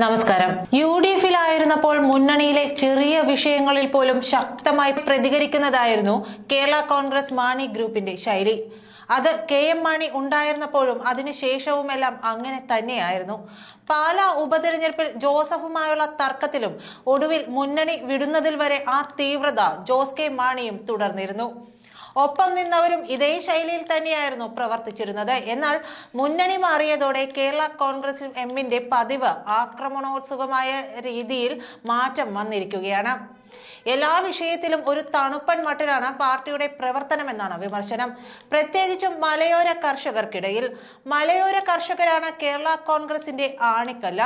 നമസ്കാരം. U D എഫിലായിരുന്നപ്പോൾ മുന്നണിയിലെ ചെറിയ വിഷയങ്ങളിൽ പോലും ശക്തമായി പ്രതികരിക്കുന്നതായിരുന്നു കേരള കോൺഗ്രസ് മാണി ഗ്രൂപ്പിന്റെ ശൈലി. അത് കെ എം മാണി ഉണ്ടായിരുന്നപ്പോഴും അതിനുശേഷവുമെല്ലാം അങ്ങനെ തന്നെയായിരുന്നു. പാലാ ഉപതെരഞ്ഞെടുപ്പിൽ ജോസഫുമായുള്ള തർക്കത്തിലും ഒടുവിൽ മുന്നണി വിടുന്നതിൽ വരെ ആ തീവ്രത ജോസ് കെ മാണിയും തുടർന്നിരുന്നു. ഒപ്പം നിന്നവരും ഇതേ ശൈലിയിൽ തന്നെയായിരുന്നു പ്രവർത്തിച്ചിരുന്നത്. എന്നാൽ മുന്നണി മാറിയതോടെ കേരള കോൺഗ്രസ് എമ്മിന്റെ പതിവ് ആക്രമണോത്സുകമായ രീതിയിൽ മാറ്റം വന്നിരിക്കുകയാണ്. എല്ലാ വിഷയത്തിലും ഒരു തണുപ്പൻ മട്ടിലാണ് പാർട്ടിയുടെ പ്രവർത്തനമെന്നാണ് വിമർശനം. പ്രത്യേകിച്ചും മലയോര കർഷകർക്കിടയിൽ. മലയോര കർഷകരാണ് കേരള കോൺഗ്രസിന്റെ ആണിക്കല്ല.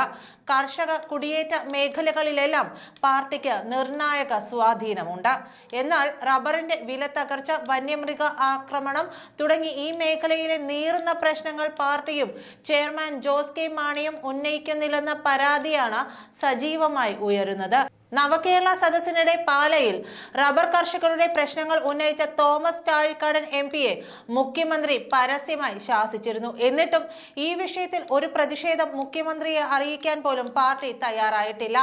കർഷക കുടിയേറ്റ മേഖലകളിലെല്ലാം പാർട്ടിക്ക് നിർണായക സ്വാധീനമുണ്ട്. എന്നാൽ റബ്ബറിന്റെ വില തകർച്ച വന്യമൃഗ ആക്രമണം തുടങ്ങി ഈ മേഖലയിലെ നീറുന്ന പ്രശ്നങ്ങൾ പാർട്ടിയും ചെയർമാൻ ജോസ് കെ മാണിയും ഉന്നയിക്കുന്നില്ലെന്ന പരാതിയാണ് സജീവമായി ഉയരുന്നത്. നവകേരള സദസ്സിനിടെ പാലയിൽ റബ്ബർ കർഷകരുടെ പ്രശ്നങ്ങൾ ഉന്നയിച്ച തോമസ് ചാഴിക്കാടൻ എം പിയെ മുഖ്യമന്ത്രി പരസ്യമായി ശാസിച്ചിരുന്നു. എന്നിട്ടും ഈ വിഷയത്തിൽ ഒരു പ്രതിഷേധം മുഖ്യമന്ത്രിയെ അറിയിക്കാൻ പോലും പാർട്ടി തയ്യാറായിട്ടില്ല.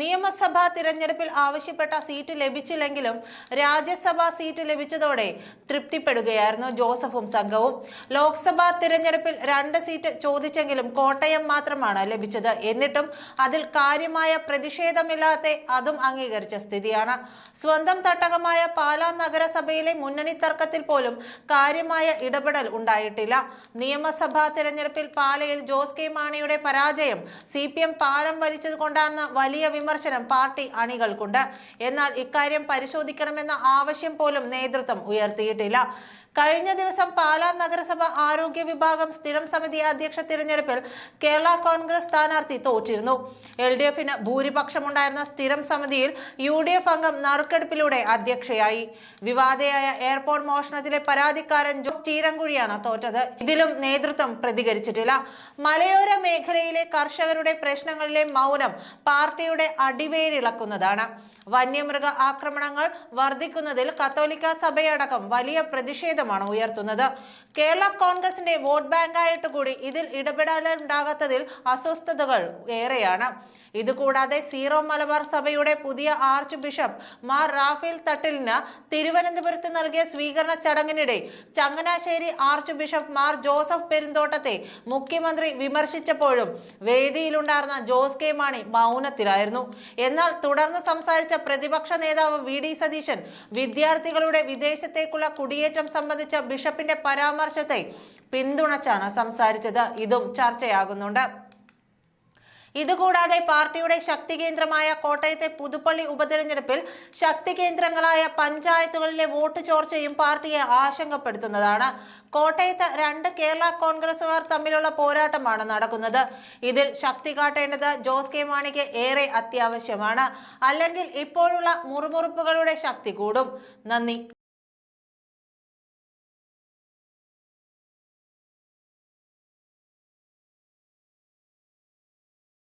നിയമസഭാ തിരഞ്ഞെടുപ്പിൽ ആവശ്യപ്പെട്ട സീറ്റ് ലഭിച്ചില്ലെങ്കിലും രാജ്യസഭാ സീറ്റ് ലഭിച്ചതോടെ തൃപ്തിപ്പെടുകയായിരുന്നു ജോസഫും സംഘവും. ലോക്സഭാ തിരഞ്ഞെടുപ്പിൽ രണ്ട് സീറ്റ് ചോദിച്ചെങ്കിലും കോട്ടയം മാത്രമാണ് ലഭിച്ചത്. എന്നിട്ടും അതിൽ കാര്യമായ പ്രതിഷേധമില്ലാത്ത അതും അംഗീകരിച്ച സ്ഥിതിയാണ്. സ്വന്തം തട്ടകമായ പാലാ നഗരസഭയിലെ മുന്നണി തർക്കത്തിൽ പോലും കാര്യമായ ഇടപെടൽ ഉണ്ടായിട്ടില്ല. നിയമസഭാ തിരഞ്ഞെടുപ്പിൽ പാലയിൽ ജോസ് കെ മാണിയുടെ പരാജയം സി പി എം പാലം വലിച്ചത് കൊണ്ടാണെന്ന വലിയ വിമർശനം പാർട്ടി അണികൾക്കുണ്ട്. എന്നാൽ ഇക്കാര്യം പരിശോധിക്കണമെന്ന ആവശ്യം പോലും നേതൃത്വം ഉയർത്തിയിട്ടില്ല. കഴിഞ്ഞ ദിവസം പാലാ നഗരസഭ ആരോഗ്യ വിഭാഗം സ്ഥിരം സമിതി അധ്യക്ഷ തിരഞ്ഞെടുപ്പിൽ കേരള കോൺഗ്രസ് സ്ഥാനാർത്ഥി തോറ്റിരുന്നു. എൽ ഡി എഫിന് ഭൂരിപക്ഷമുണ്ടായിരുന്ന സ്ഥിരം സമിതിയിൽ യു ഡി എഫ് അംഗം നറുക്കെടുപ്പിലൂടെ അധ്യക്ഷയായി. വിവാദയായ എയർപോർട്ട് മോഷണത്തിലെ പരാതിക്കാരൻ ജോസ് ചീരങ്കുഴിയാണ് തോറ്റത്. ഇതിലും നേതൃത്വം പ്രതികരിച്ചിട്ടില്ല. മലയോര മേഖലയിലെ കർഷകരുടെ പ്രശ്നങ്ങളിലെ മൗനം പാർട്ടിയുടെ അടിവേരിളക്കുന്നതാണ്. വന്യമൃഗ ആക്രമണങ്ങൾ വർദ്ധിക്കുന്നതിൽ കത്തോലിക്ക സഭയടക്കം വലിയ പ്രതിഷേധമാണ് ഉയർത്തുന്നത്. കേരള കോൺഗ്രസിന്റെ വോട്ട് ബാങ്കായിട്ട് കൂടി ഇതിൽ ഇടപെടലുണ്ടാകാത്തതിൽ അസ്വസ്ഥതകൾ ഏറെയാണ്. ഇതുകൂടാതെ സീറോ മലബാർ സഭയുടെ പുതിയ ആർച്ച് ബിഷപ്പ് മാർ റാഫേൽ തട്ടിലിന് തിരുവനന്തപുരത്ത് നൽകിയ സ്വീകരണ ചടങ്ങിനിടെ Changanassery archbishop Mar Joseph പെരുന്തോട്ടത്തെ മുഖ്യമന്ത്രി വിമർശിച്ചപ്പോഴും വേദിയിലുണ്ടായിരുന്ന ജോസ് കെ മാണി മൗനത്തിലായിരുന്നു. എന്നാൽ തുടർന്ന് സംസാരിച്ച പ്രതിപക്ഷ നേതാവ് വി ഡി സതീശൻ വിദ്യാർത്ഥികളുടെ വിദേശത്തേക്കുള്ള കുടിയേറ്റം സംബന്ധിച്ച ബിഷപ്പിന്റെ പരാമർശത്തെ പിന്തുണച്ചാണ് സംസാരിച്ചത്. ഇതും ചർച്ചയാകുന്നുണ്ട്. ഇതുകൂടാതെ പാർട്ടിയുടെ ശക്തി കേന്ദ്രമായ കോട്ടയത്തെ പുതുപ്പള്ളി ഉപതെരഞ്ഞെടുപ്പിൽ ശക്തി കേന്ദ്രങ്ങളായ പഞ്ചായത്തുകളിലെ വോട്ട് ചോർച്ചയും പാർട്ടിയെ ആശങ്കപ്പെടുത്തുന്നതാണ്. കോട്ടയത്ത് രണ്ട് കേരള കോൺഗ്രസുകാർ തമ്മിലുള്ള പോരാട്ടമാണ് നടക്കുന്നത്. ഇതിൽ ശക്തി കാട്ടേണ്ടത് ജോസ് കെ മാണിക്ക് ഏറെ അത്യാവശ്യമാണ്. അല്ലെങ്കിൽ ഇപ്പോഴുള്ള മുറുമുറുപ്പുകളുടെ ശക്തി കൂടും. നന്ദി.